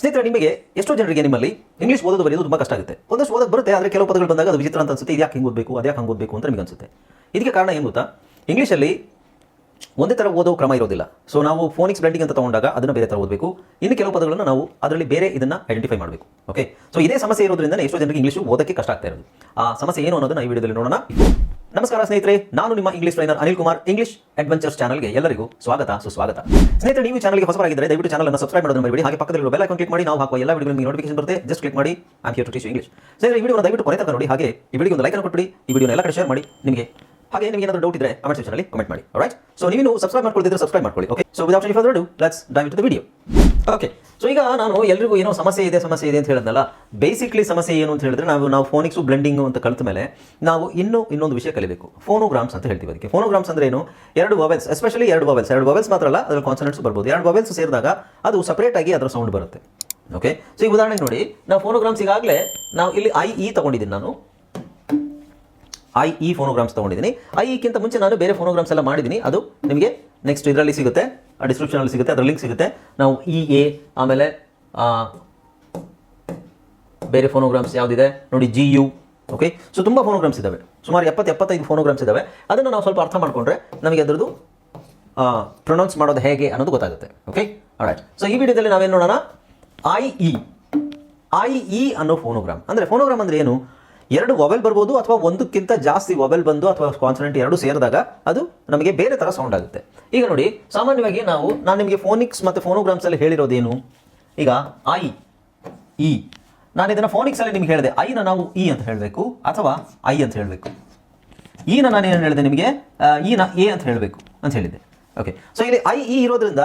ಸ್ನೇಹಿತರೆ, ನಿಮಗೆ ಎಷ್ಟೋ ಜನರಿಗೆ ನಿಮ್ಮಲ್ಲಿ ಇಂಗ್ಲೀಷ್ ಓದೋದು ಬರೆಯೋದು ತುಂಬ ಕಷ್ಟ ಆಗುತ್ತೆ. ಒಂದಷ್ಟು ಓದೋದು ಬರುತ್ತೆ, ಆದರೆ ಕೆಲವು ಪದಗಳು ಬಂದಾಗ ಅದು ವಿಚಿತ್ರ ಅಂತ ಅನ್ಸುತ್ತೆ, ಇದ್ಯಾಕೆ ಹಿಂಗೆ ಓದಬೇಕು, ಅದ್ಯಾಕೆ ಹಂಗೆ ಓದಬೇಕು ಅಂತ ನಿಮಗೆ ಅನ್ಸುತ್ತೆ. ಇದಕ್ಕೆ ಕಾರಣ ಏನು ಗೊತ್ತಾ? ಇಂಗ್ಲೀಷಲ್ಲಿ ಒಂದೇ ಥರ ಓದೋ ಕ್ರಮ ಇರೋದಿಲ್ಲ. ಸೊ ನಾವು ಫೋನಿಕ್ಸ್ ಬ್ಲೆಂಡಿಂಗ್ ಅಂತ ತಗೊಂಡಾಗ ಅದನ್ನು ಬೇರೆ ಥರ ಓದಬೇಕು. ಇನ್ನು ಕೆಲವು ಪದಗಳನ್ನು ನಾವು ಅದರಲ್ಲಿ ಬೇರೆ ಇದನ್ನು ಐಡೆಂಟಿಫೈ ಮಾಡಬೇಕು. ಓಕೆ ಸೊ ಇದೇ ಸಮಸ್ಯೆ ಇರೋದ್ರಿಂದ ಎಷ್ಟೋ ಜನರಿಗೆ ಇಂಗ್ಲೀಷು ಓದಕ್ಕೆ ಕಷ್ಟ ಆಗ್ತಾ ಇರೋದು. ಆ ಸಮಸ್ಯೆ ಏನು ಅನ್ನೋದನ್ನ ಈ ವಿಡಿಯೋದಲ್ಲಿ ನೋಡೋಣ. ನಮಸ್ಕಾರ ಸ್ನೇಹಿತರೆ, ನಾನು ನಿಮ್ಮ English trainer Anil Kumar English adventures ಚಾನಲ್ಗೆ ಎಲ್ಲರಿಗೂ ಸ್ವಾಗತ, ಸುಸ್ವಾಗತ. ಸ್ನೇಹಿತರೆ, ನೀವು ಚಾನಲ್ಗೆ ಹೊಸಬರಾಗಿದ್ದರೆ ದಯವಿಟ್ಟು ಚಾನಲ್ ಅನ್ನು ಸಬ್ಸ್ಕ್ರೈಬ್ ಮಾಡೋದನ್ನ ಮರಿಬೇಡಿ ಹಾಗೆ ಪಕ್ಕದಲ್ಲಿರುವ ಬೆಲ್ ಐಕಾನ್ ಕ್ಲಿಕ್ ಮಾಡಿ, ನಾವು ಹಾಕುವ ಎಲ್ಲ ವಿಡಿಯೋ ನಿಮಗೆ ನೋಟಿಫಿಕೇಶನ್ ಬರುತ್ತೆ ಜಸ್ಟ್ ಕ್ಲಿಕ್ ಮಾಡಿ am here to teach English ಸ್ನೇಹಿತರೆ, ಈ ವಿಡಿಯೋ ದಯವಿಟ್ಟು ಕೊನೆ ತನಕ ನೋಡಿ, ಹಾಗೆ ಈ ವಿಡಿಯೋ ಒಂದು ಲೈಕ್ ಅನ್ನು ಕೊಟ್ಬಿಡಿ, ಈ ವಿಡಿಯೋನ ಎಲ್ಲ ಕಡೆ ಶೇರ್ ಮಾಡಿ, ನಿಮಗೆ, ಹಾಗೆ ನಿಮಗೆ ಏನಾದರೂ ಡೌಟ್ ಇದ್ದರೆ ಕಮೆಂಟ್ ಸೆಕ್ಷನ್ ಅಲ್ಲಿ ಕಮೆಂಟ್ ಮಾಡಿ ರೈಟ್ ಸೊ ನೀವು ಸಬ್ಸ್ಕ್ರೈಬ್ ಮಾಡ್ಕೊಳ್ತಿದ್ರೆ ಸಬ್ಸ್ಕ್ರೈಬ್ ಮಾಡ್ಕೊಳ್ಳಿ okay so without any further do let's dive to the video okay so ಈಗ ನಾನು ಎಲ್ರಿಗೂ ಏನೋ ಸಮಸ್ಯೆ ಇದೆ ಸಮಸ್ಯೆ ಇದೆ ಅಂತ ಹೇಳಿದ್ನಲ್ಲ ಬೇಸಿಕ್ಲಿ ಸಮಸ್ಯೆ ಏನು ಅಂತ ಹೇಳಿದ್ರೆ ನಾವು ನಾವು ಫೋನಿಕ್ಸು ಬ್ಲೆಂಡಿಂಗು ಅಂತ ಕಲಿತ ಮೇಲೆ ನಾವು ಇನ್ನೂ ಇನ್ನೊಂದು ವಿಷಯ ಕಲಿಬೇಕು. ಫೋನೋಗ್ರಾಮ್ಸ್ ಅಂತ ಹೇಳ್ತೀವಿ ಅದಕ್ಕೆ. ಫೋನೋಗ್ರಾಮ್ಸ್ ಅಂದ್ರೆ ಏನು? ಎರಡು ಮೊಬೈಲ್ಸ್ ಎಸ್ಪೆಷಲಿ ಎರಡು ಮೊಬೈಲ್ಸ್ ಎರಡು ವವೆಲ್ಸ್ ಮಾತ್ರ ಅಲ್ಲ ಅದರ ಕಾನ್ಸನೆಂಟ್ಸ್ ಬರ್ಬೋದು. ಎರಡು ಮೊಬೈಲ್ಸ್ ಸೇರಿದಾಗ ಅದು ಸಪ್ರೇಟ್ ಆಗಿ ಅದರ ಸೌಂಡ್ ಬರುತ್ತೆ. ಓಕೆ ಸೊ ಈಗ ಉದಾಹರಣೆಗೆ ನೋಡಿ, ನಾವು ಫೋನೋಗ್ರಾಮ್ಸ್ ಈಗಾಗಲೇ ನಾವು ಇಲ್ಲಿ ಐ ಇ ತಗೊಂಡಿದ್ದೀನಿ ನಾನು. ಐ ಇ ಫೋನೋಗ್ರಾಮ್ಸ್ ತೊಗೊಂಡಿದ್ದೀನಿ. ಐ ಇಕ್ಕಿಂತ ಮುಂಚೆ ನಾನು ಬೇರೆ ಫೋನೋಗ್ರಾಮ್ಸ್ ಎಲ್ಲ ಮಾಡಿದ್ದೀನಿ. ಅದು ನಿಮಗೆ ನೆಕ್ಸ್ಟ್ ಇದರಲ್ಲಿ ಸಿಗುತ್ತೆ ಡಿಸ್ಕ್ರಿಪ್ಷನಲ್ಲಿ ಸಿಗುತ್ತೆ, ಅದರ ಲಿಂಕ್ ಸಿಗುತ್ತೆ. ನಾವು ಇ ಎ ಆಮೇಲೆ ಬೇರೆ ಫೋನೋಗ್ರಾಮ್ಸ್ ಯಾವುದಿದೆ? ನೋಡಿ ಜಿ ಯು ಓಕೆ ಸೊ ತುಂಬ ಫೋನೋಗ್ರಾಮ್ಸ್ ಇದ್ದಾವೆ ಸುಮಾರು ಎಪ್ಪತ್ತು, ಎಪ್ಪತ್ತೈದು ಫೋನೋಗ್ರಾಮ್ಸ್ ಇದ್ದಾವೆ ಅದನ್ನು ನಾವು ಸ್ವಲ್ಪ ಅರ್ಥ ಮಾಡಿಕೊಂಡ್ರೆ ನಮಗೆ ಅದರದ್ದು ಪ್ರೊನೌನ್ಸ್ ಮಾಡೋದು ಹೇಗೆ ಅನ್ನೋದು ಗೊತ್ತಾಗುತ್ತೆ ಓಕೆ ರೈಟ್ ಸೊ ಈ ವಿಡಿಯೋದಲ್ಲಿ ನಾವೇನು ನೋಡೋಣ? ಐ ಇ ಐ ಇ ಅನ್ನೋ ಫೋನೋಗ್ರಾಮ್ ಅಂದರೆ ಫೋನೋಗ್ರಾಮ್ ಅಂದರೆ ಏನು? ಎರಡು ಮೊಬೈಲ್ ಬರ್ಬೋದು ಅಥವಾ ಒಂದಕ್ಕಿಂತ ಜಾಸ್ತಿ ಮೊಬೈಲ್ ಬಂದು ಅಥವಾ ಕಾನ್ಸನೆಂಟ್ ಎರಡು ಸೇರಿದಾಗ ಅದು ನಮಗೆ ಬೇರೆ ಥರ ಸೌಂಡ್ ಆಗುತ್ತೆ. ಈಗ ನೋಡಿ, ಸಾಮಾನ್ಯವಾಗಿ ನಾವು, ನಾನು ನಿಮಗೆ ಫೋನಿಕ್ಸ್ ಮತ್ತು ಫೋನೋಗ್ರಾಮ್ಸ್ ಅಲ್ಲಿ ಹೇಳಿರೋದೇನು? ಈಗ ಐ ಇ ನಾನು ಇದನ್ನು ಫೋನಿಕ್ಸ್ ಅಲ್ಲಿ ನಿಮ್ಗೆ ಹೇಳಿದೆ. ಐನ ನಾವು ಇ ಅಂತ ಹೇಳಬೇಕು, ಅಥವಾ ಐ ಅಂತ ಹೇಳಬೇಕು. ಈನ ನಾನು ಏನು ಹೇಳಿದೆ ನಿಮಗೆ? ಈನ ಎ ಅಂತ ಹೇಳಬೇಕು ಅಂತ ಹೇಳಿದ್ದೆ. ಓಕೆ ಸೊ ಇಲ್ಲಿ ಐ ಇ ಇರೋದ್ರಿಂದ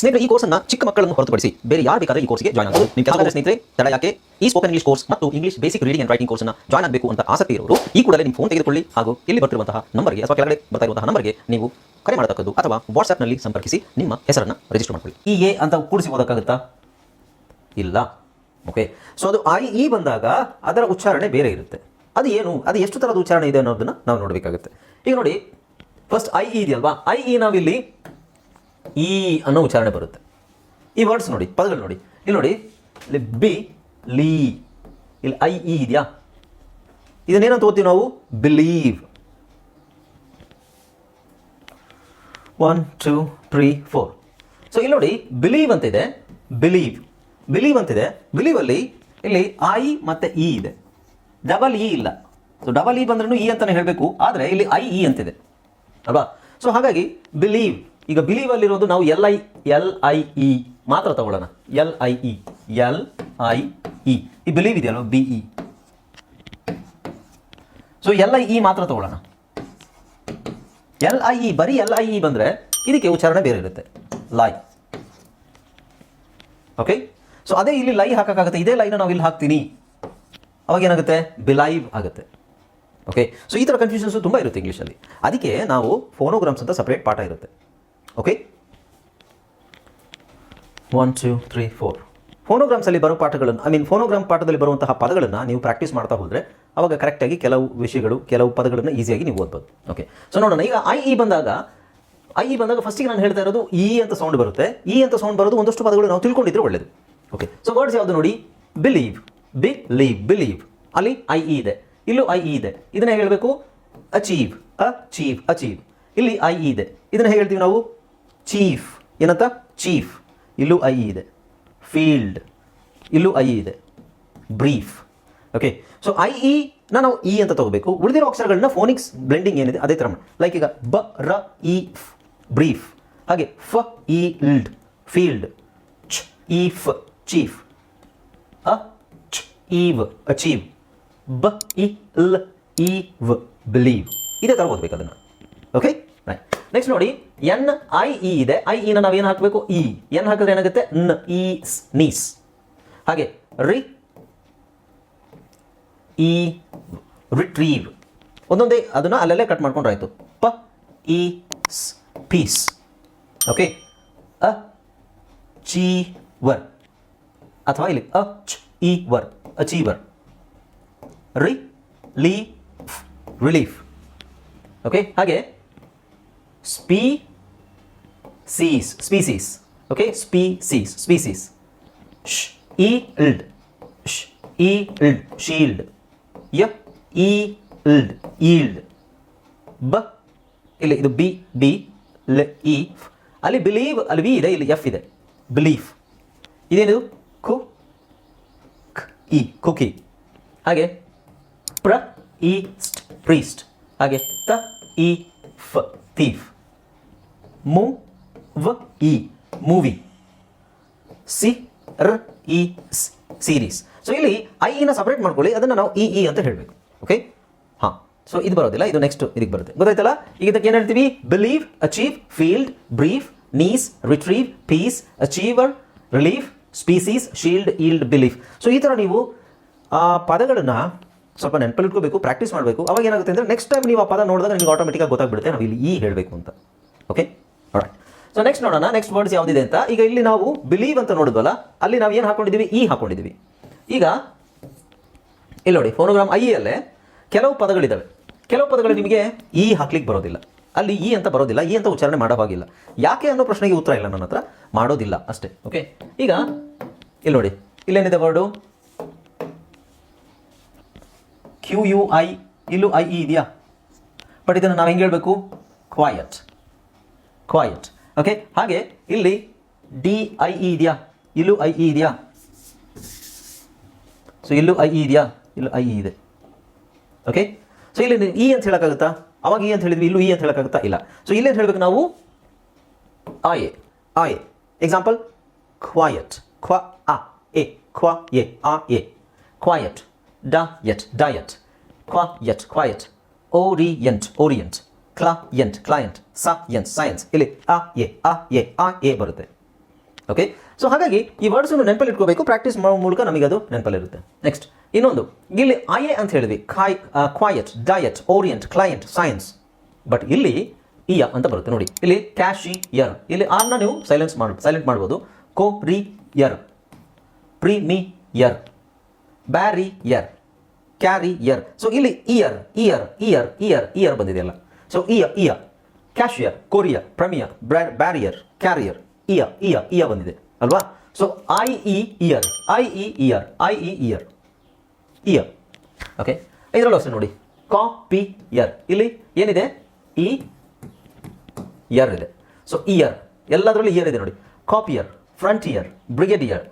ಸ್ನೇಹಿತರೆ ಈ ಕೋರ್ಸ್ನ ಚಿಕ್ಕ ಮಕ್ಕಳನ್ನು ಹೊರತುಪಡಿಸಿ ಬೇರೆ ಯಾರು ಬೇಕಾದ್ರೆ ಈ ಕೋರ್ಸ್ಗೆ ಜಾಯ್ ಆಗಬಹುದು ನಿಮ್ಮ ಕೆಲಸ ಸ್ನೇಹಿತರೆ ತಡ ಯಾಕೆ? ಈ ಸ್ಪೋಕನ್ ಇಂಗ್ಲಿಷ್ ಕೋರ್ಸ್ ಮತ್ತು English basic reading and writing ಕೋರ್ಸ್ನ ಜಾಯ್ನ್ ಆಗಬೇಕು ಅಂತ ಆಸಕ್ತಿ ಇರೋರು ಈ ಕೂಡಲೇ ನಿಮ್ಮ ಫೋನ್ ತೆಗೆದುಕೊಳ್ಳಿ ಹಾಗೂ ಇಲ್ಲಿ ಬರ್ತಿರುವಂತಹ ನಂಬರ್ಗೆ ಅಥವಾ ಕೆಳಗಡೆ ಬರ್ತಾ ಇರುವಂತಹ ನಂಬರ್ಗೆ ನೀವು ಕರೆ ಮಾಡತಕ್ಕದ್ದು ಅಥವಾ ವಾಟ್ಸ್ಆಪ್ನಲ್ಲಿ ಸಂಪರ್ಕಿಸಿ ನಿಮ್ಮ ಹೆಸರನ್ನು ರಿಜಿಸ್ಟರ್ ಮಾಡಿಕೊಳ್ಳಿ. ಈ ಎ ಅಂತ ಕೂಡಿಸಿ ಓದಕ್ಕಾಗುತ್ತಾ? ಇಲ್ಲ. ಓಕೆ ಸೊ ಅದು ಐ ಇ ಬಂದಾಗ ಅದರ ಉಚ್ಚಾರಣೆ ಬೇರೆ ಇರುತ್ತೆ. ಅದು ಏನು? ಅದು ಎಷ್ಟು ಥರದ ಉಚ್ಚಾರಣೆ ಇದೆ ಅನ್ನೋದನ್ನ ನಾವು ನೋಡಬೇಕಾಗುತ್ತೆ. ಈಗ ನೋಡಿ ಫಸ್ಟ್ ಐ ಇ ಇದೆಯಲ್ವಾ? ಐ ಇ ನಾವಿಲ್ಲಿ ಈ ಅನ್ನೋ ಉಚ್ಚಾರಣೆ ಬರುತ್ತೆ. ಈ ವರ್ಡ್ಸ್ ನೋಡಿ, ಪದಗಳು ನೋಡಿ. ಇಲ್ಲಿ ನೋಡಿ, ಇಲ್ಲಿ ಬಿ, ಲೀ. ಇಲ್ಲಿ ಐ, ಇ ಇದೆಯಾ? ಇದನ್ನೇನಂತ ಓದ್ತೀವಿ ನಾವು? Believe. One two three four so ಇಲ್ಲಿ ನೋಡಿ, ಬಿಲೀವ್ ಅಂತಿದೆ. ಬಿಲೀವ್. ಬಿಲೀವ್ ಅಂತಿದೆ. ಬಿಲೀವ್ ಅಲ್ಲಿ, ಇಲ್ಲಿ ಐ ಮತ್ತೆ ಇ ಇದೆ. ಡಬಲ್ ಇ ಇಲ್ಲ. ಸೊ ಡಬಲ್ ಇ ಬಂದ್ರೂ ಇ ಅಂತಾನೆ ಹೇಳಬೇಕು. ಆದರೆ, ಇಲ್ಲಿ ಐ ಇ ಅಂತಿದೆ. ಅಲ್ವಾ? ಸೊ ಹಾಗಾಗಿ, ಬಿಲೀವ್. ಈಗ ಬಿಲೀವ್ ಅಲ್ಲಿರೋದು ನಾವು L I L I E ಮಾತ್ರ ತಗೊಳ್ಳೋಣ. L I E L I E ಈ ಬಿಲೀವ್ ಇದೆಯಲ್ಲ B E so L I E ಮಾತ್ರ ತಗೊಳ್ಳೋಣ. ಎಲ್ ಐ ಇ ಬರೀ ಎಲ್ ಐ ಇ ಬಂದರೆ ಇದಕ್ಕೆ ಉಚ್ಚಾರಣೆ ಬೇರೆ ಇರುತ್ತೆ. ಲೈ ಓಕೆ ಸೊ ಅದೇ ಇಲ್ಲಿ ಲೈ ಹಾಕೋಕ್ಕಾಗುತ್ತೆ. ಇದೇ ಲೈನ ನಾವು ಇಲ್ಲಿ ಹಾಕ್ತೀನಿ. ಅವಾಗ ಏನಾಗುತ್ತೆ? ಬಿಲೈವ್ ಆಗುತ್ತೆ. ಓಕೆ ಸೊ ಈ ಥರ ಕನ್ಫ್ಯೂಷನ್ಸು ತುಂಬ ಇರುತ್ತೆ ಇಂಗ್ಲೀಷಲ್ಲಿ ಅದಕ್ಕೆ ನಾವು ಫೋನೋಗ್ರಾಮ್ಸ್ ಅಂತ ಸಪ್ರೇಟ್ ಪಾಠ ಇರುತ್ತೆ. Okay one two three four ಫೋನೋಗ್ರಾಮ್ಸಲ್ಲಿ ಬರೋ ಪಾಠಗಳನ್ನು ಐ ಮೀನ್ ಫೋನೋಗ್ರಾಮ್ ಪಾಠದಲ್ಲಿ ಬರುವಂತಹ ಪದಗಳನ್ನು ನೀವು ಪ್ರಾಕ್ಟೀಸ್ ಮಾಡ್ತಾ ಹೋದರೆ, ಅವಾಗ ಕರೆಕ್ಟಾಗಿ ಕೆಲವು ವಿಷಯಗಳು, ಕೆಲವು ಪದಗಳನ್ನು ಈಸಿಯಾಗಿ ನೀವು ಓದ್ಬೋದು. ಓಕೆ ಸೊ ನೋಡೋಣ, ಈಗ ಐ ಇ ಬಂದಾಗ ಐ ಇ ಬಂದಾಗ ಫಸ್ಟಿಗೆ ನಾನು ಹೇಳ್ತಾ ಇರೋದು ಇ ಅಂತ ಸೌಂಡ್ ಬರುತ್ತೆ. ಇ ಅಂತ ಸೌಂಡ್ ಬರೋದು ಒಂದಷ್ಟು ಪದಗಳು ನಾವು ತಿಳ್ಕೊಂಡಿದ್ರೆ ಒಳ್ಳೇದು. ಓಕೆ ಸೊ ವರ್ಡ್ಸ್ ಯಾವುದು ನೋಡಿ? ಬಿಲೀವ್ ಬಿ ಲೀವ್ ಬಿಲೀವ್ ಅಲ್ಲಿ ಐ ಇ ಇದೆ. ಇಲ್ಲೂ ಐ ಇ ಇದೆ. ಇದನ್ನ ಹೇಳಬೇಕು? ಅಚೀವ್ ಅಚೀವ್ ಅಚೀವ್ ಇಲ್ಲಿ ಐ ಇ ಇದೆ. ಇದನ್ನ ಹೇಳ್ತೀವಿ ನಾವು? ಚೀಫ್. ಏನಂತ? ಚೀಫ್. ಇಲ್ಲೂ ಐ ಇ ಇದೆ. ಫೀಲ್ಡ್ ಇಲ್ಲೂ ಐ ಇ ಇದೆ. Brief okay so I E ನಾವು ಇ ಅಂತ ತಗೋಬೇಕು. ಉಳಿದಿರೋ ಅಕ್ಷರಗಳನ್ನ ಫೋನಿಕ್ಸ್ ಬ್ಲೆಂಡಿಂಗ್ ಏನಿದೆ, ಅದೇ ಥರ ಲೈಕ್ ಈಗ ಬ, ರ, ಇ ಬ್ರೀಫ್ ಹಾಗೆ field field chief, chief. Achieve achieve ಬ, ಇ, ಲ್ ವ್ ಬಿಲೀವ್ ಇದೇ ಥರ ಓದ್ಬೇಕು ಅದನ್ನು. ಓಕೆ ನೆಕ್ಸ್ಟ್ ನೋಡಿ ಎನ್ ಐ ಇ ಇದೆ. ಐ ಇ ಇನ ನಾವೇನು ಹಾಕಬೇಕು? ಇ ಎನ್ ಹಾಕಿದ್ರೆ ಏನಾಗುತ್ತೆ? ನ್ ಸ್ ನೀಸ್ ಹಾಗೆ, ರಿ ಇ ರಿಟ್ರೀವ್ ಒಂದೊಂದೇ ಅದನ್ನ ಅಲ್ಲಲ್ಲೇ ಕಟ್ ಮಾಡ್ಕೊಂಡ್ರಾಯ್ತು. ಪ ಇ ಪೀಸ್ ಓಕೆ ಅ ಅಚೀವರ್ ಅಥವಾ ಇಲ್ಲಿ achiever achiever relief relief okay ಹಾಗೆ ಸ್ಪೀಸೀಸ್ ಶ್ ಇ ಇಲ್ಡ್ ಶ್ ಇ shield yield yield ಬ ಇಲ್ಲಿ ಇದು ಬಿ ಬಿ ಲ ಇ ಅಲ್ಲಿ ಬಿಲೀವ್ ಅಲ್ಲಿ ವಿ ಇದೆ, ಇಲ್ಲಿ ಎಫ್ ಇದೆ. ಬಿಲೀಫ್ ಇದೇನಿದು? ಕು, ಕ್, ಇ ಕುಕಿ ಹಾಗೆ. ಪ್ರ ಇ ಪ್ರೀಸ್ಟ್. ಹಾಗೆ. ತ ಇ ಫ thief movie movie series series so ಇಲ್ಲಿ ಐ ಇನ ಸಪರೇಟ್ ಮಾಡ್ಕೊಳ್ಳಿ. ಅದನ್ನು ನಾವು ಇ ಇ ಅಂತ ಹೇಳಬೇಕು. ಓಕೆ ಹಾಂ. ಸೊ ಇದು ಬರೋದಿಲ್ಲ. ಇದು ನೆಕ್ಸ್ಟ್ ಇದಕ್ಕೆ ಬರುತ್ತೆ. ಗೊತ್ತಾಯ್ತಲ್ಲ? ಈಗ ಇದಕ್ಕೆ ಏನು ಹೇಳ್ತೀವಿ? Believe achieve field brief niece retrieve piece achiever relief species shield yield belief so ಈ ಥರ ನೀವು, ಆ, ಪದಗಳನ್ನು ಸ್ವಲ್ಪ ನೆನಪಲ್ಲಿಟ್ಕೋಬೇಕು ಪ್ರಾಕ್ಟೀಸ್ ಮಾಡಬೇಕು. ಅವಾಗ ಏನಾಗುತ್ತೆ ಅಂದರೆ ನೆಕ್ಸ್ಟ್ ಟೈಮ್ ನೀವು ಆ ಪದ ನೋಡಿದಾಗ ನಿಮಗೆ ಆಟೋಮೆಟಿಕಾಗಿ ಗೊತ್ತಾಗ್ಬಿಡುತ್ತೆ. ನಾವು ಇಲ್ಲಿ ಈ ಹೇಳಬೇಕು ಅಂತ. ಓಕೆ ಸೊ ನೆಕ್ಸ್ಟ್ ನೋಡೋಣ ನೆಕ್ಸ್ಟ್ ವರ್ಡ್ಸ್ ಯಾವುದಿದೆ ಅಂತ. ಈಗ ಇಲ್ಲಿ ನಾವು ಬಿಲೀವ್ ಅಂತ ನೋಡಿದ್ವಲ್ಲ, ಅಲ್ಲಿ ನಾವು ಏನು ಹಾಕೊಂಡಿದ್ದೀವಿ? ಈ ಹಾಕೊಂಡಿದ್ದೀವಿ. ಈಗ, ಇಲ್ಲಿ ನೋಡಿ ಫೋನೋಗ್ರಾಮ್ ಐ ಅಲ್ಲೇ ಕೆಲವು ಪದಗಳಿದ್ದಾವೆ ಕೆಲವು ಪದಗಳು ನಿಮಗೆ ಈ ಹಾಕ್ಲಿಕ್ಕೆ ಬರೋದಿಲ್ಲ. ಅಲ್ಲಿ ಈ ಅಂತ ಬರೋದಿಲ್ಲ ಈ ಅಂತ ಉಚ್ಚಾರಣೆ ಮಾಡೋ ಹಾಗಿಲ್ಲ. ಯಾಕೆ ಅನ್ನೋ ಪ್ರಶ್ನೆಗೆ ಉತ್ತರ ಇಲ್ಲ ನನ್ನ ಹತ್ರ? ಮಾಡೋದಿಲ್ಲ ಅಷ್ಟೇ ಓಕೆ ಈಗ, ಇಲ್ಲಿ ನೋಡಿ, ಇಲ್ಲೇನಿದೆ ವರ್ಡು ಕ್ಯೂ ಯು ಐ ಇಲ್ಲೂ ಐ ಇ ಇದೆಯಾ? ಬಟ್ ಇದನ್ನು ನಾವು ಹೆಂಗೆ ಹೇಳಬೇಕು? ಕ್ವಾಯಟ್ ಕ್ವಾಯಟ್ ಓಕೆ ಹಾಗೆ ಇಲ್ಲಿ ಡಿ ಐ ಇ ಇದೆಯಾ? ಇಲ್ಲೂ ಐ ಇ ಇದೆಯಾ? ಸೊ ಇಲ್ಲೂ ಐ ಇ ಇದೆಯಾ? ಇಲ್ಲೂ ಐ ಇ ಇದೆ. ಓಕೆ ಸೊ ಇಲ್ಲಿ ಇ ಅಂತ ಹೇಳೋಕ್ಕಾಗುತ್ತಾ? ಅವಾಗ ಇ ಅಂತ ಹೇಳಿದ್ವಿ, ಇಲ್ಲೂ ಇ ಅಂತ ಹೇಳೋಕ್ಕಾಗುತ್ತಾ? ಇಲ್ಲ. ಸೊ ಇಲ್ಲಿ ಅಂತ ಹೇಳ್ಬೇಕು ನಾವು ಆಯೆ ಆಯೆ ಎಕ್ಸಾಂಪಲ್ ಕ್ವಾಯಟ್ ಕ್ವ ಆ ಎ ಕ್ವ ಎ ಆ ಎ ಕ್ವಾಯಟ್ ಡ ಎಟ್ ಕ್ವಾ ಎಟ್ quiet orient orient client client science science ಇಲ್ಲಿ ಅ ಎ ಅ ಎ, ಆ, ಎ ಬರುತ್ತೆ. ಓಕೆ ಸೊ ಹಾಗಾಗಿ ಈ ವರ್ಡ್ಸನ್ನು ನೆನಪಲ್ಲಿ ಇಟ್ಕೋಬೇಕು. ಪ್ರಾಕ್ಟೀಸ್ ಮಾಡೋ ಮೂಲಕ ನಮಗೆ ಅದು ನೆನಪಲ್ಲಿರುತ್ತೆ. ನೆಕ್ಸ್ಟ್ ಇನ್ನೊಂದು. ಇಲ್ಲಿ ಐ ಎ ಅಂತ ಹೇಳಿದ್ವಿ. ಖಾಯ್ quiet diet orient client science but ಇಲ್ಲಿ ಇಯ ಅಂತ ಬರುತ್ತೆ. ನೋಡಿ. ಇಲ್ಲಿ ಕ್ಯಾಶಿ ಯರ್ ಇಲ್ಲಿ ಆರ್ನ ನೀವು ಸೈಲೆನ್ಸ್ ಮಾಡ ಸೈಲೆಂಟ್ ಮಾಡ್ಬೋದು. Courier premier barrier carrier so ಇಲ್ಲಿ ear ear ear ear ear ಬಂದಿದೆಯಲ್ಲ. So ear, ear, cashier, courier, premier, barrier carrier ಇಯ ಇಯ ಇಯ ಬಂದಿದೆ ಅಲ್ವಾ? So I E ear I E ear I E ear ear okay ಇದರಲ್ಲೂ ಅಷ್ಟೇ ನೋಡಿ. ಕಾಪಿ ಯರ್ ಇಲ್ಲಿ ಏನಿದೆ? ಇ ಇಯರ್ ಇದೆ. ಸೊ ಇಯರ್ ಎಲ್ಲದರಲ್ಲೂ ಇಯರ್ ಇದೆ ನೋಡಿ. Copier frontier brigadier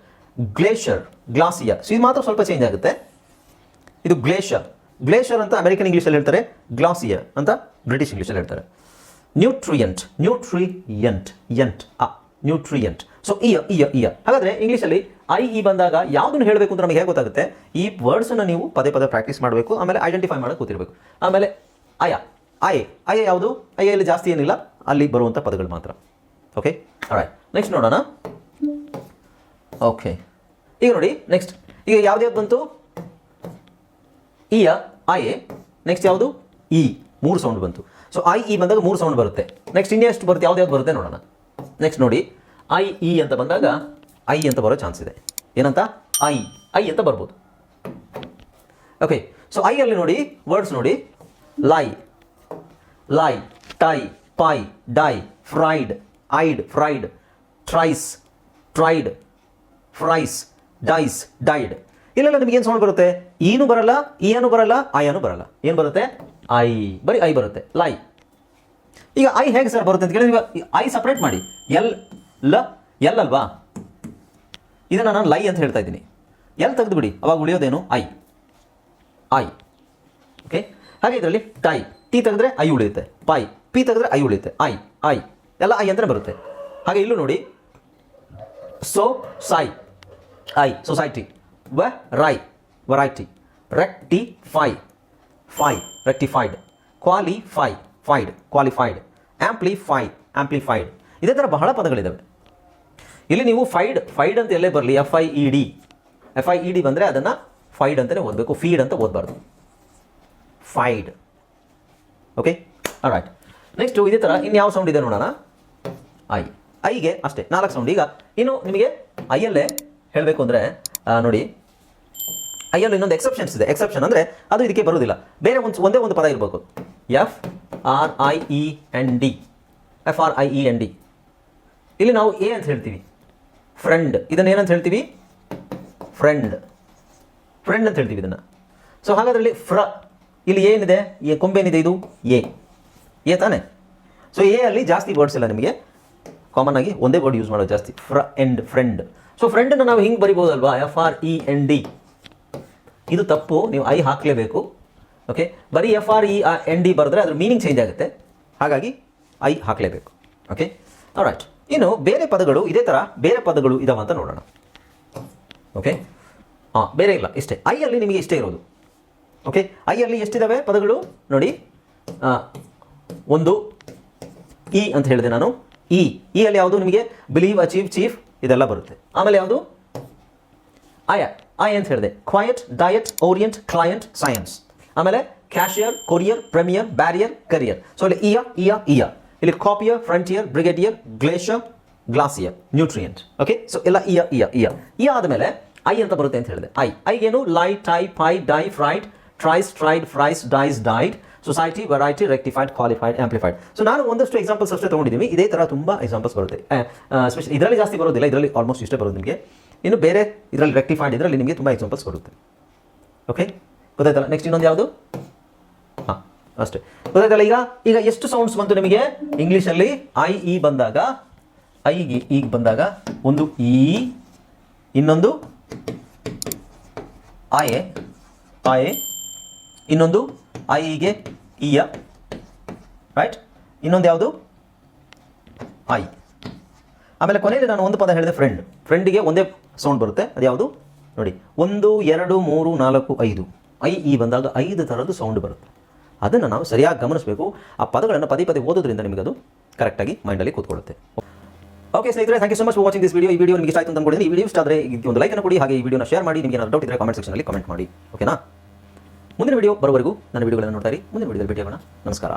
glass glacier so ಇದು ಮಾತ್ರ ಸ್ವಲ್ಪ ಚೇಂಜ್ ಆಗುತ್ತೆ. ಇದು ಗ್ಲೇಷರ್ ಗ್ಲೇಷರ್ ಅಂತ ಅಮೆರಿಕನ್ ಇಂಗ್ಲೀಷಲ್ಲಿ ಹೇಳ್ತಾರೆ ಗ್ಲಾಸಿಯರ್ ಅಂತ ಬ್ರಿಟಿಷ್ ಇಂಗ್ಲೀಷಲ್ಲಿ ಹೇಳ್ತಾರೆ. ನ್ಯೂಟ್ರಿಯಂಟ್ ನ್ಯೂಟ್ರಿಯಂಟ್ ಎಂಟ್ ಅ ನ್ಯೂಟ್ರಿಯಂಟ್ ಸೊ ಇಯ ಇಯ ಇಯ ಹಾಗಾದರೆ ಇಂಗ್ಲೀಷಲ್ಲಿ ಐ ಇ ಬಂದಾಗ ಯಾವುದನ್ನು ಹೇಳಬೇಕು ಅಂತ ನಮಗೆ ಹೇಗೆ ಗೊತ್ತಾಗುತ್ತೆ? ಈ ವರ್ಡ್ಸನ್ನು ನೀವು ಪದೇ ಪದೇ ಪ್ರಾಕ್ಟೀಸ್ ಮಾಡಬೇಕು, ಆಮೇಲೆ ಐಡೆಂಟಿಫೈ ಮಾಡೋಕೆ ಕೂತಿರ್ಬೇಕು. ಆಮೇಲೆ ಅಯ ಐ ಅಯ ಯಾವುದು? ಅಯ್ಯಲ್ಲಿ ಜಾಸ್ತಿ ಏನಿಲ್ಲ, ಅಲ್ಲಿ ಬರುವಂಥ ಪದಗಳು ಮಾತ್ರ. ಓಕೆ ನೆಕ್ಸ್ಟ್ ನೋಡೋಣ. ಓಕೆ ಈಗ ನೋಡಿ ನೆಕ್ಸ್ಟ್ ಈಗ ಯಾವ್ದು ಬಂತು? ಇಯ ಐ ಎ ನೆಕ್ಸ್ಟ್ ಯಾವುದು? ಇ ಮೂರು ಸೌಂಡ್ ಬಂತು. ಸೊ ಐ ಇ ಬಂದಾಗ ಮೂರು ಸೌಂಡ್ ಬರುತ್ತೆ. ನೆಕ್ಸ್ಟ್ ಇನ್ನೆಷ್ಟು ಬರುತ್ತೆ, ಯಾವ್ದು ಯಾವ್ದು ಬರುತ್ತೆ ನೋಡೋಣ. ನೆಕ್ಸ್ಟ್ ನೋಡಿ ಐ ಇ ಅಂತ ಬಂದಾಗ ಐ ಅಂತ ಬರೋ ಚಾನ್ಸ್ ಇದೆ. ಏನಂತ? ಐ ಐ ಅಂತ ಬರ್ಬೋದು. ಓಕೆ ಸೊ ಐ ಅಲ್ಲಿ ನೋಡಿ ವರ್ಡ್ಸ್ ನೋಡಿ. Lie lie tie pie die fried ಐಡ್ fried tries tried fries dies died ಇಲ್ಲೆಲ್ಲ ನಿಮ್ಗೆ ಏನು ಸೌಂಡ್ ಬರುತ್ತೆ? ಈನು ಬರಲ್ಲ ಏನು ಬರಲ್ಲ, ಆಯಾನು ಬರಲ್ಲ. ಏನು ಬರುತ್ತೆ? ಐ. ಬರೀ ಐ ಬರುತ್ತೆ. ಲೈ. ಈಗ ಐ ಹೇಗೆ ಸರ್ ಬರುತ್ತೆ ಅಂತ ಕೇಳಿದ್ರೆ ಐ ಸಪ್ರೇಟ್ ಮಾಡಿ. ಎಲ್ ಲ, ಎಲ್ ಅಲ್ವಾ? ಇದನ್ನು ನಾನು ಲೈ ಅಂತ ಹೇಳ್ತಾ ಇದ್ದೀನಿ. ಎಲ್ ತೆಗೆದುಬಿಡಿ ಅವಾಗ ಉಳಿಯೋದೇನು? ಐ. ಐ. ಓಕೆ ಹಾಗೆ ಇದರಲ್ಲಿ ಟೈ. ಟಿ ತೆಗೆದ್ರೆ ಐ ಉಳಿಯುತ್ತೆ. ಪೈ. ಪಿ ತೆಗೆದ್ರೆ ಐ ಉಳಿಯುತ್ತೆ. ಐ. ಐ. ಎಲ್ಲ ಐ ಅಂದರೆ ಬರುತ್ತೆ. ಹಾಗೆ ಇಲ್ಲೂ ನೋಡಿ. ಸೊ ಸೈ I. Society. Variety variety rectify five rectified qualify ಫೈಡ್ ಕ್ವಾಲಿಫೈಡ್ ಆಂಪ್ಲಿಫೈ ಆಂಪ್ಲಿಫೈಡ್ ಇದೇ ಥರ ಬಹಳ ಪದಗಳಿದ್ದಾವೆ ಇಲ್ಲಿ ನೀವು ಫೈಡ್ ಫೈಡ್ ಅಂತ ಎಲ್ಲೇ ಬರಲಿ? F I E D F I E D ಬಂದರೆ ಅದನ್ನು ಫೈಡ್ ಅಂತಲೇ ಓದಬೇಕು. ಫೀಡ್ ಅಂತ ಓದಬಾರ್ದು. ಫೈಡ್ ಓಕೆ ರೈಟ್ ನೆಕ್ಸ್ಟು ಇದೇ ಥರ ಇನ್ಯಾವ ಸೌಂಡ್ ಇದೆ ನೋಡೋಣ? ಐ ಐಗೆ ಅಷ್ಟೇ. ನಾಲ್ಕು ಸೌಂಡ್ ಈಗ ಇನ್ನು ನಿಮಗೆ ಐಯಲ್ಲೇ ಹೇಳಬೇಕು ಅಂದರೆ ನೋಡಿ ಐಯಲ್ಲಿ ಇನ್ನೊಂದು ಎಕ್ಸೆಪ್ಷನ್ಸ್ ಇದೆ. ಎಕ್ಸೆಪ್ಷನ್ ಅಂದರೆ ಅದು ಇದಕ್ಕೆ ಬರೋದಿಲ್ಲ ಬೇರೆ ಒಂದು, ಒಂದೇ ಒಂದು ಪದ ಇರಬೇಕು F R I E N D F R I E N D ಇಲ್ಲಿ ನಾವು ಎ ಅಂತ ಹೇಳ್ತೀವಿ. ಫ್ರೆಂಡ್ ಇದನ್ನ ಏನಂತ ಹೇಳ್ತೀವಿ? ಫ್ರೆಂಡ್ ಫ್ರೆಂಡ್ ಅಂತ ಹೇಳ್ತೀವಿ ಇದನ್ನು. ಸೊ ಹಾಗಾದ್ರಲ್ಲಿ ಫ್ರ, ಇಲ್ಲಿ ಏನಿದೆ? ಎ ಕೊಂಬೇನಿದೆ ಇದು? ಎ. ಎ ತಾನೆ? ಸೊ ಎ ಅಲ್ಲಿ ಜಾಸ್ತಿ ವರ್ಡ್ಸ್ ಇಲ್ಲ ನಿಮಗೆ. ಕಾಮನ್ ಆಗಿ ಒಂದೇ ವರ್ಡ್ ಯೂಸ್ ಮಾಡೋದು ಜಾಸ್ತಿ. ಫ್ರ ಎಂಡ್ ಫ್ರೆಂಡ್ ಸೊ ಫ್ರೆಂಡನ್ನು ನಾವು ಹಿಂಗೆ ಬರಿಬೋದಲ್ವಾ? F R E N D ಇದು ತಪ್ಪು, ನೀವು ಐ ಹಾಕಲೇಬೇಕು. ಓಕೆ ಬರೀ F R E N D ಬರೆದ್ರೆ ಅದ್ರ ಮೀನಿಂಗ್ ಚೇಂಜ್ ಆಗುತ್ತೆ. ಹಾಗಾಗಿ ಐ ಹಾಕಲೇಬೇಕು. ಓಕೆ ರೈಟ್ ಇನ್ನು ಬೇರೆ ಪದಗಳು, ಇದೇ ಥರ ಬೇರೆ ಪದಗಳು ಇದಾವ ಅಂತ ನೋಡೋಣ. ಓಕೆ ಹಾಂ ಬೇರೆ ಇಲ್ಲ, ಇಷ್ಟೇ. ಐ ಅಲ್ಲಿ ನಿಮಗೆ ಇಷ್ಟೇ ಇರೋದು. ಓಕೆ ಐ ಅಲ್ಲಿ ಎಷ್ಟಿದಾವೆ ಪದಗಳು? ನೋಡಿ. ಒಂದು ಇ ಅಂತ ಹೇಳಿದೆ ನಾನು. ಇ ಇ ಅಲ್ಲಿ ಯಾವುದು ನಿಮಗೆ? ಬಿಲೀವ್ ಅಚೀವ್ ಚೀಫ್ ಇದೆಲ್ಲ ಬರುತ್ತೆ. ಆಮೇಲೆ ಯಾವುದು? ಆಯ ಆಯ್ ಅಂತ ಹೇಳಿದೆ. Quiet diet orient client science ಆಮೇಲೆ cashier courier premier barrier carrier so ಇಲ್ಲಿ ಇಯ ಇಯ ಇಯ ಇಲ್ಲಿ copier frontier brigadier glacier glacier nutrient okay so ಎಲ್ಲ ಇಯ ಇಯ ಇಯ ಇಯ ಆದಮೇಲೆ ಐ ಅಂತ ಬರುತ್ತೆ ಅಂತ ಹೇಳಿದೆ. I ಐಗೇನು lie tie pie die fried tries tried fries dies died society variety rectified qualified amplified so ನಾನು ಒಂದಷ್ಟು ಎಕ್ಸಾಂಪಲ್ಸ್ ಅಷ್ಟೇ ತೊಗೊಂಡಿದ್ದೀನಿ. ಇದೇ ಥರ ತುಂಬ ಎಕ್ಸಾಂಪಲ್ಸ್ ಬರುತ್ತೆ. ಸ್ಪೆಷಲ್ ಇದರಲ್ಲಿ ಜಾಸ್ತಿ ಬರೋದಿಲ್ಲ. ಇದರಲ್ಲಿ ಆಲ್ಮೋಸ್ಟ್ ಇಷ್ಟೇ ಬರೋದು ನಿಮಗೆ. ಇನ್ನು ಬೇರೆ ಇದರಲ್ಲಿ ರೆಕ್ಟಿಫೈಡ್ ಇದರಲ್ಲಿ ನಿಮಗೆ ತುಂಬ ಎಕ್ಸಾಂಪಲ್ಸ್ ಕೊಡುತ್ತೆ. ಓಕೆ ಗೊತ್ತಾಯ್ತಲ್ಲ? ನೆಕ್ಸ್ಟ್ ಇನ್ನೊಂದು ಯಾವುದು? ಹಾಂ, ಅಷ್ಟೇ. ಗೊತ್ತಾಯ್ತಲ್ಲ ಈಗ? ಈಗ ಎಷ್ಟು ಸೌಂಡ್ಸ್ ಬಂತು ನಿಮಗೆ? ಇಂಗ್ಲೀಷಲ್ಲಿ ಐ ಇ ಬಂದಾಗ ಐಗೆ ಈಗ ಬಂದಾಗ ಒಂದು ಇ ಇನ್ನೊಂದು ಆಯೆ ಆಯೆ ಇನ್ನೊಂದು ಐಗೆ ಇಯ ರೈಟ್ ಇನ್ನೊಂದು ಯಾವುದು? ಐ ಆಮೇಲೆ ಕೊನೆಯಲ್ಲಿ ನಾನು ಒಂದು ಪದ ಹೇಳಿದೆ ಫ್ರೆಂಡ್ ಫ್ರೆಂಡಿಗೆ ಒಂದೇ ಸೌಂಡ್ ಬರುತ್ತೆ. ಅದು ಯಾವುದು? ನೋಡಿ, ಒಂದು, ಎರಡು, ಮೂರು, ನಾಲ್ಕು, ಐದು. ಐ, ಈ ಬಂದಾಗ ಐದು ಥರದ್ದು ಸೌಂಡ್ ಬರುತ್ತೆ. ಅದನ್ನು ನಾವು ಸರಿಯಾಗಿ ಗಮನಿಸಬೇಕು. ಆ ಪದಗಳನ್ನು ಪದೇ ಪದೇ ಓದೋದ್ರಿಂದ ನಿಮಗೆ ಅದು ಕರೆಕ್ಟಾಗಿ ಮೈಂಡಲ್ಲಿ ಕೂತ್ಕೊಳ್ಳುತ್ತೆ. ಓಕೆ ಸ್ನೇಹಿತರೆ thank you so much watching this video ಈ ವಿಡಿಯೋ ನಿಮಗೆ ಇಷ್ಟ ಆಯ್ತು ಈ ವಿಡಿಯೋ ಇಷ್ಟ ಆದರೆ ಒಂದು ಲೈಕನ್ನು ಕೊಡಿ, ಹಾಗೆ ಈ ವಿಡಿಯೋನ ಶೇರ್ ಮಾಡಿ. ನಿಮಗೆ ಏನಾದ್ರು ಡೌಟ್ ಇದ್ದರೆ ಕಾಮೆಂಟ್ ಸೆಕ್ಷನಲ್ಲಿ ಕಮೆಂಟ್ ಮಾಡಿ. ಓಕೆನಾ ಮುಂದಿನ ವಿಡಿಯೋ ಬರೋವರೆಗೂ ನನ್ನ ವಿಡಿಯೋಗಳನ್ನು ನೋಡ್ತಾ ಇರಿ. ಮುಂದಿನ ವಿಡಿಯೋದಲ್ಲಿ ಭೇಟಿಯಾಗೋಣ. ನಮಸ್ಕಾರ.